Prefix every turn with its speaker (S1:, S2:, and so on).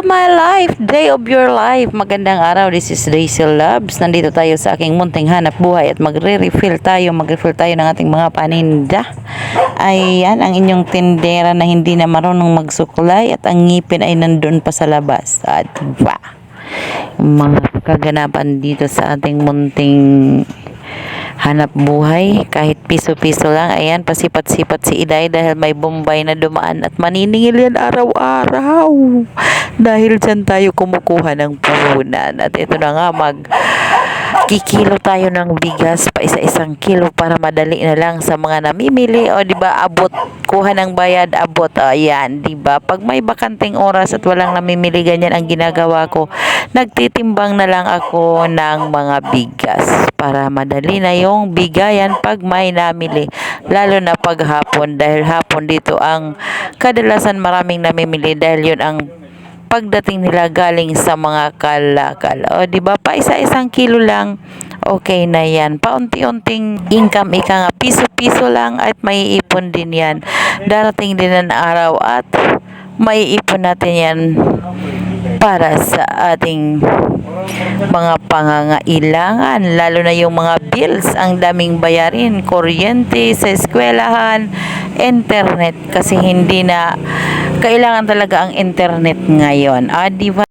S1: of my life, day of your life. Magandang araw, this is Rachel Labs. Nandito tayo sa aking munting hanap buhay at magre-refill tayo, magre-refill tayo ng ating mga paninda. Ayan, ang inyong tindera na hindi na marunong magsukulay at ang ngipin ay nandun pa sa labas. At? Yung mga kaganapan dito sa ating munting hanap buhay kahit piso-piso lang ayan pasipat-sipat si Iday dahil may bombay na dumaan at maniningil yan araw-araw dahil dyan tayo kumukuha ng puhunan. At ito na nga mag kikilo tayo ng bigas pa isa-isang kilo para madali na lang sa mga namimili. O di ba? Abot kuha ng bayad abot. Ayan di ba? Pag may bakanting oras at walang namimili ganyan ang ginagawa ko. Nagtitimbang na lang ako ng mga bigas para madali na yung bigayan pag may namili. Lalo na pag hapon dahil hapon dito ang kadalasan maraming namimili dahil yun ang pagdating nila galing sa mga kalakal. O, di ba? Pa isa-isang kilo lang, okay na yan. Paunti-unting income, ika nga, piso-piso lang at may ipon din yan. Darating din ang araw at may ipon natin yan para sa ating mga pangangailangan lalo na yung mga bills ang daming bayarin kuryente sa eskwelahan internet kasi hindi na kailangan talaga ang internet ngayon. Ah di ba